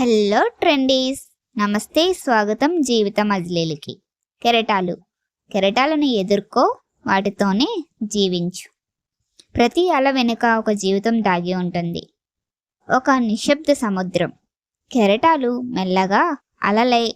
Hello ట్రెండీస్. నమస్తే స్వాగతం జీవితం అజ్లీలకి. కెరటాలు. కెరటాలను ఎదుర్కో వాటితోనే జీవించు. ప్రతి అల వెనుక ఒక జీవితం దాగి ఉంటుంది. ఒక నిశ్శబ్ద సముద్రం. కెరటాలు మెల్లగా అలలై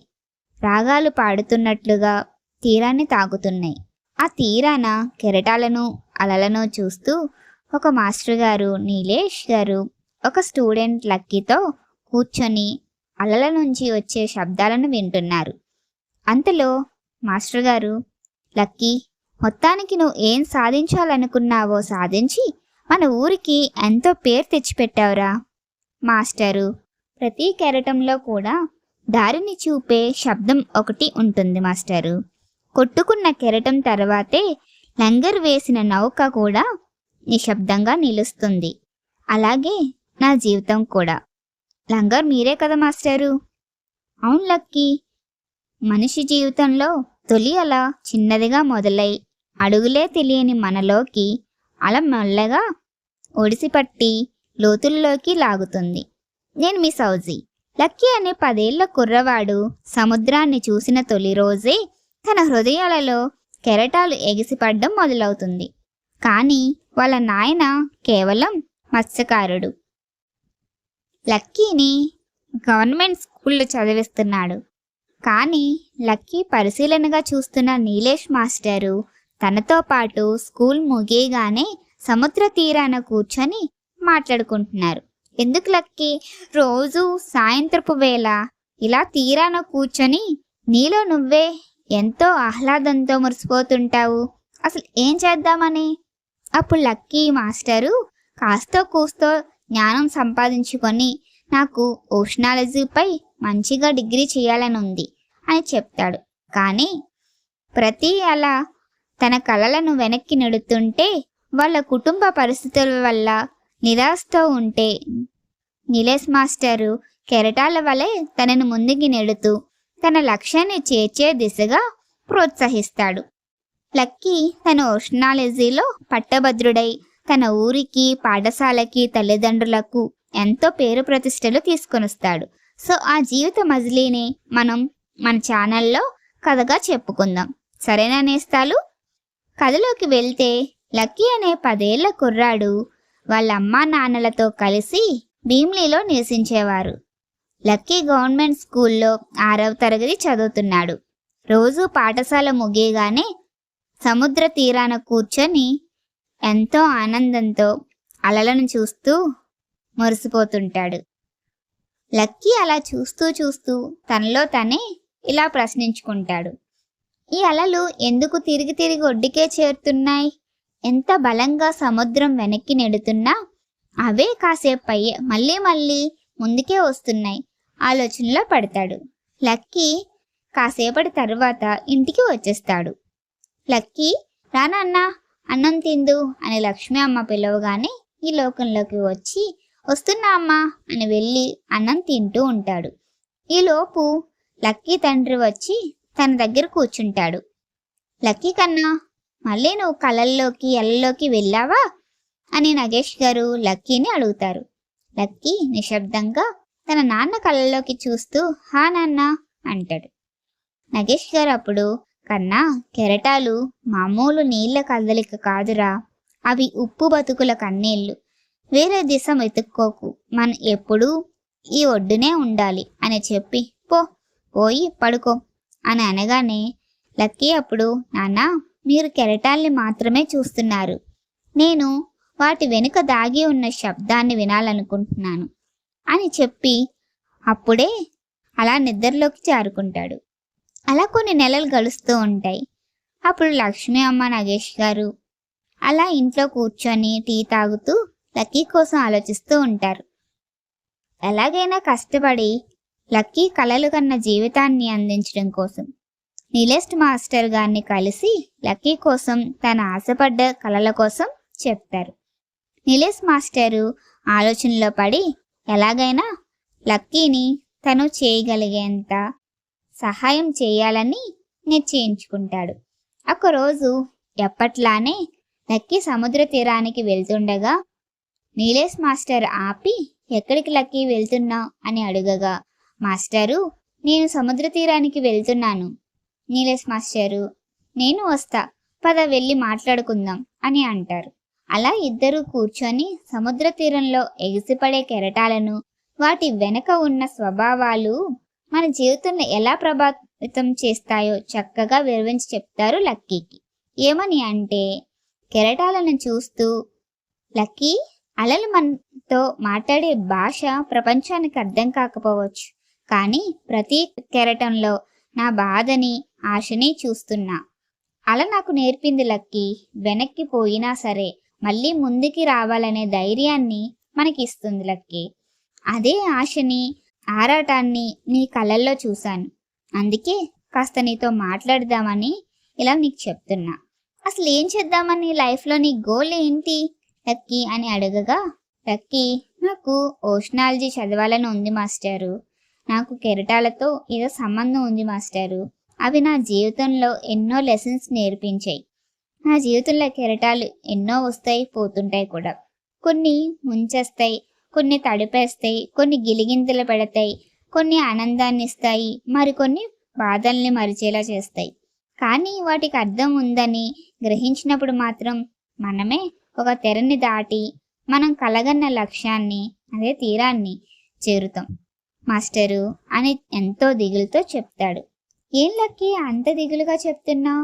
రాగాలు పాడుతున్నట్లుగా తీరాన్ని తాగుతున్నాయి ఆ తీరాన కెరటాలను అలలను చూస్తూ ఒక మాస్టర్ గారు నీలేష్ గారు ఒక స్టూడెంట్ లక్కీతో కూర్చొని అలల నుంచి వచ్చే శబ్దాలను వింటున్నారు. అంతలో మాస్టర్ గారు లక్కీ మొత్తానికి నువ్వు ఏం సాధించాలనుకున్నావో సాధించి మన ఊరికి ఎంతో పేరు తెచ్చిపెట్టావురా. మాస్టరు ప్రతి కెరటంలో కూడా దారిని చూపే శబ్దం ఒకటి ఉంటుంది మాస్టరు. కొట్టుకున్న కెరటం తర్వాతే లంగర్ వేసిన నౌక కూడా నిశ్శబ్దంగా నిలుస్తుంది. అలాగే నా జీవితం కూడా. లంగర్ మీరే కదా మాస్టరు? అవును లక్కీ. మనిషి జీవితంలో తొలి అలా చిన్నదిగా మొదలై అడుగులే తెలియని మనలోకి అలా మెల్లగా ఒడిసిపట్టి లోతుల్లోకి లాగుతుంది. నేను మీ సౌజీ. లక్కీ అనే పదేళ్ళ కుర్రవాడు సముద్రాన్ని చూసిన తొలి రోజే తన హృదయాలలో కెరటాలు ఎగిసిపడ్డం మొదలవుతుంది. కానీ వాళ్ళ నాయన కేవలం మత్స్యకారుడు. లక్కీని గవర్నమెంట్ స్కూల్లో చదివిస్తున్నాడు. కానీ లక్కీ పరిశీలనగా చూస్తున్న నీలేష్ మాస్టరు తనతో పాటు స్కూల్ ముగియగానే సముద్ర తీరాన కూర్చొని మాట్లాడుకుంటున్నారు. ఎందుకు లక్కీ? రోజు సాయంత్రపు వేళ ఇలా తీరాన కూర్చొని నీలో నువ్వే ఎంతో ఆహ్లాదంతో మురిసిపోతుంటావు. అసలు ఏం చేద్దామని? అప్పుడు లక్కీ మాస్టరు కాస్తో కూస్తో జ్ఞానం సంపాదించుకొని నాకు ఓషనాలజీపై మంచిగా డిగ్రీ చేయాలని ఉంది అని చెప్తాడు. కానీ ప్రతి అలా తన కలలను వెనక్కి నెడుతుంటే వాళ్ళ కుటుంబ పరిస్థితుల వల్ల నిరాశతో ఉంటే నిలేష్ మాస్టరు కెరటాల వలె తనను ముందుకి నెడుతూ తన లక్ష్యాన్ని చేర్చే దిశగా ప్రోత్సహిస్తాడు. లక్కీ తన ఓషనాలజీలో పట్టభద్రుడై తన ఊరికి పాఠశాలకి తల్లిదండ్రులకు ఎంతో పేరు ప్రతిష్టలు తీసుకొనిస్తాడు. సో ఆ జీవిత మజిలీని మనం మన ఛానల్లో కథగా చెప్పుకుందాం. సరేనా నేస్తాలు? కథలోకి వెళ్తే లక్కీ అనే పదేళ్ళ కుర్రాడు వాళ్ళ అమ్మా నాన్నలతో కలిసి భీమ్లీలో నివసించేవారు. లక్కీ గవర్నమెంట్ స్కూల్లో ఆరవ తరగతి చదువుతున్నాడు. రోజు పాఠశాల ముగియగానే సముద్ర తీరాన కూర్చొని ఎంతో ఆనందంతో అలలను చూస్తూ మురిసిపోతుంటాడు. లక్కీ అలా చూస్తూ చూస్తూ తనలో తనే ఇలా ప్రశ్నించుకుంటాడు. ఈ అలలు ఎందుకు తిరిగి తిరిగి ఒడ్డుకే చేరుతున్నాయి? ఎంత బలంగా సముద్రం వెనక్కి నెడుతున్నా అవే కాసేపు అయ్యే మళ్ళీ మళ్ళీ ముందుకే వస్తున్నాయి ఆలోచనలో పడతాడు. లక్కీ కాసేపటి తర్వాత ఇంటికి వచ్చేస్తాడు. లక్కీ రానన్నా అన్నం తిందు అని లక్ష్మి అమ్మ పిలవగానే ఈ లోకంలోకి వచ్చి వస్తున్నా అమ్మా అని వెళ్ళి అన్నం తింటూ ఉంటాడు. ఈలోపు లక్కీ తండ్రి వచ్చి తన దగ్గర కూర్చుంటాడు. లక్కీ కన్నా మళ్ళీ నువ్వు కళల్లోకి ఎల్లలోకి వెళ్ళావా? అని నగేష్ గారు లక్కీని అడుగుతారు. లక్కీ నిశ్శబ్దంగా తన నాన్న కళ్ళలోకి చూస్తూ హా నాన్న అంటాడు. నగేష్ గారు అప్పుడు కన్నా కెరటాలు మామూలు నీళ్ళ కదలిక కాదురా. అవి ఉప్పు బతుకుల కన్నీళ్ళు వేరే దిశ వెతుక్కోకు. మనం ఎప్పుడూ ఈ ఒడ్డునే ఉండాలి అని చెప్పి పో పోయి పడుకో అని అనగానే లక్కీ అప్పుడు నాన్న మీరు కెరటాల్ని మాత్రమే చూస్తున్నారు. నేను వాటి వెనుక దాగి ఉన్న శబ్దాన్ని వినాలనుకుంటున్నాను అని చెప్పి అప్పుడే అలా నిద్రలోకి జారుకుంటాడు. అలా కొన్ని నెలలు గడుస్తూ ఉంటాయి. అప్పుడు లక్ష్మి అమ్మ నగేష్ గారు అలా ఇంట్లో కూర్చొని టీ తాగుతూ లక్కీ కోసం ఆలోచిస్తూ ఉంటారు. ఎలాగైనా కష్టపడి లక్కీ కలలు కన్న జీవితాన్ని అందించడం కోసం నీలెస్ట్ మాస్టర్ గారిని కలిసి లక్కీ కోసం తన ఆశపడ్డ కలల కోసం చెప్తారు నీలేష్ మాస్టరు ఆలోచనలో పడి ఎలాగైనా లక్కీని తను చేయగలిగేంత సహాయం చేయాలని నిశ్చయించుకుంటాడు. ఒకరోజు ఎప్పట్లానే లక్కీ సముద్ర తీరానికి వెళ్తుండగా నీలేష్ మాస్టర్ ఆపి ఎక్కడికి లక్కీ వెళ్తున్నావు? అని అడుగగా మాస్టరు నేను సముద్ర తీరానికి వెళ్తున్నాను. నీలేష్ మాస్టరు నేను వస్తా. పద వెళ్ళి మాట్లాడుకుందాం. అని అంటారు. అలా ఇద్దరూ కూర్చొని సముద్ర తీరంలో ఎగిసిపడే కెరటాలను వాటి వెనక ఉన్న స్వభావాలు మన జీవితంలో ఎలా ప్రభావితం చేస్తాయో చక్కగా వివరించి చెప్తారు లక్కీకి. ఏమని అంటే కెరటాలను చూస్తూ లక్కీ అలలు మనతో మాట్లాడే భాష ప్రపంచానికి అర్థం కాకపోవచ్చు. కానీ ప్రతి కెరటంలో నా బాధని ఆశని చూస్తున్నా. అల నాకు నేర్పింది లక్కీ వెనక్కి పోయినా సరే మళ్ళీ ముందుకి రావాలనే ధైర్యాన్ని మనకిస్తుంది లక్కీ. అదే ఆశని ఆరాటాన్ని నీ కళ్ళల్లో చూశాను. అందుకే కాస్త నీతో మాట్లాడదామని ఇలా నీకు చెప్తున్నా. అసలు ఏం చేద్దామని లైఫ్లో నీ గోల్ ఏంటి? లక్కీ అని అడగగా లక్కీ నాకు ఓషనాలజీ చదవాలని ఉంది మాస్టారు. నాకు కెరటాలతో ఏదో సంబంధం ఉంది మాస్టారు. అవి నా జీవితంలో ఎన్నో లెసన్స్ నేర్పించాయి. నా జీవితంలో కెరటాలు ఎన్నో వస్తాయి పోతుంటాయి కూడా. కొన్ని ముంచేస్తాయి కొన్ని తడిపేస్తాయి కొన్ని గిలిగింతలు పెడతాయి కొన్ని ఆనందాన్ని ఇస్తాయి మరికొన్ని బాధల్ని మరిచేలా చేస్తాయి. కానీ వాటికి అర్థం ఉందని గ్రహించినప్పుడు మాత్రం మనమే ఒక తెరని దాటి మనం కలగన్న లక్ష్యాన్ని అదే తీరాన్ని చేరుతాం. మాస్టరు అని ఎంతో దిగులుతో చెప్తాడు. ఏం లక్కి అంత దిగులుగా చెప్తున్నా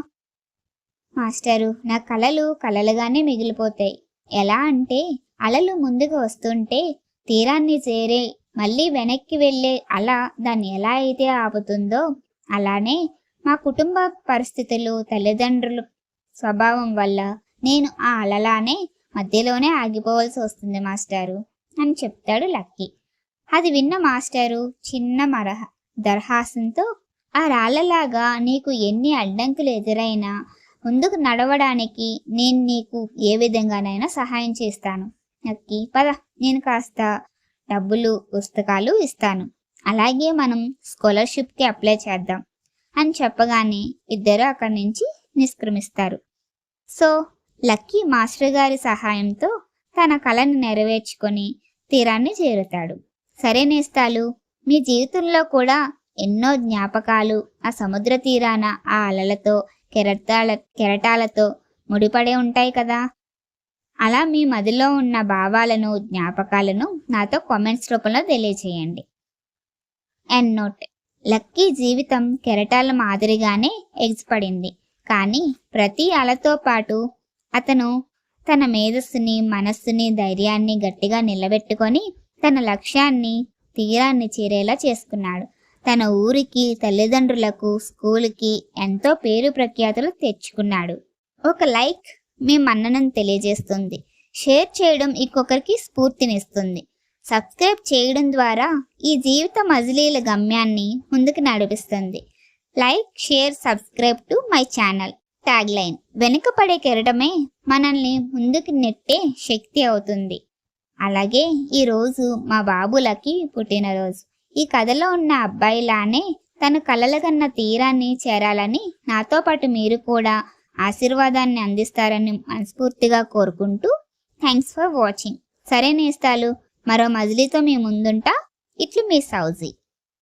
మాస్టరు నా కలలు కలలుగానే మిగిలిపోతాయి. ఎలా అంటే అలలు ముందుకు వస్తుంటే తీరాన్ని చేరే మళ్ళీ వెనక్కి వెళ్ళే అల దాన్ని ఎలా అయితే ఆపుతుందో అలానే మా కుటుంబ పరిస్థితులు తల్లిదండ్రుల స్వభావం వల్ల నేను ఆ అలలానే మధ్యలోనే ఆగిపోవాల్సి వస్తుంది మాస్టారు అని చెప్తాడు లక్కీ. అది విన్న మాస్టారు చిన్న మరహ దర్హాసంతో ఆ రాళ్ళలాగా నీకు ఎన్ని అడ్డంకులు ఎదురైనా ముందుకు నడవడానికి నేను నీకు ఏ విధంగానైనా సహాయం చేస్తాను. నక్కి పద. నేను కాస్త డబ్బులు పుస్తకాలు ఇస్తాను. అలాగే మనం స్కాలర్షిప్కి అప్లై చేద్దాం అని చెప్పగానే ఇద్దరు అక్కడి నుంచి నిష్క్రమిస్తారు. సో లక్కీ మాస్టర్ గారి సహాయంతో తన కళను నెరవేర్చుకొని తీరాన్ని చేరుతాడు. సరే నేస్తాలు మీ జీవితంలో కూడా ఎన్నో జ్ఞాపకాలు ఆ సముద్ర తీరాన ఆ అలలతో కెరటాల కెరటాలతో ముడిపడే ఉంటాయి కదా? అలా మీ మదిలో ఉన్న భావాలను జ్ఞాపకాలను నాతో కామెంట్స్ రూపంలో తెలియచేయండి. అండ్ నోట్ లక్కీ జీవితం కెరటాల మాదిరిగానే ఎగిసిపడింది కానీ ప్రతి అలతో పాటు అతను తన మేధస్సుని మనస్సుని ధైర్యాన్ని గట్టిగా నిలబెట్టుకొని తన లక్ష్యాన్ని తీరాన్ని చేరేలా చేసుకున్నాడు. తన ఊరికి తల్లిదండ్రులకు స్కూల్కి ఎంతో పేరు ప్రఖ్యాతులు తెచ్చుకున్నాడు. ఒక లైక్ మీ మన్ననను తెలియజేస్తుంది. షేర్ చేయడం ఇంకొకరికి స్ఫూర్తినిస్తుంది. సబ్స్క్రైబ్ చేయడం ద్వారా ఈ జీవిత మజిలీల గమ్యాన్ని ముందుకు నడిపిస్తుంది. Like share subscribe to my channel. Tag line వెనుకపడే కెరటమే మనల్ని ముందుకు నెట్టే శక్తి అవుతుంది. అలాగే ఈరోజు మా బాబులకి పుట్టినరోజు. ఈ కథలో ఉన్న అబ్బాయిలానే తన కలలగన్న తీరాన్ని చేరాలని నాతో పాటు మీరు కూడా ఆశీర్వాదాన్ని అందిస్తారని మనస్ఫూర్తిగా కోరుకుంటూ థ్యాంక్స్ ఫర్ వాచింగ్ సరే నేస్తాలు మరో మజిలీతో మీ ముందుంటా. ఇట్లు మీ సౌజీ.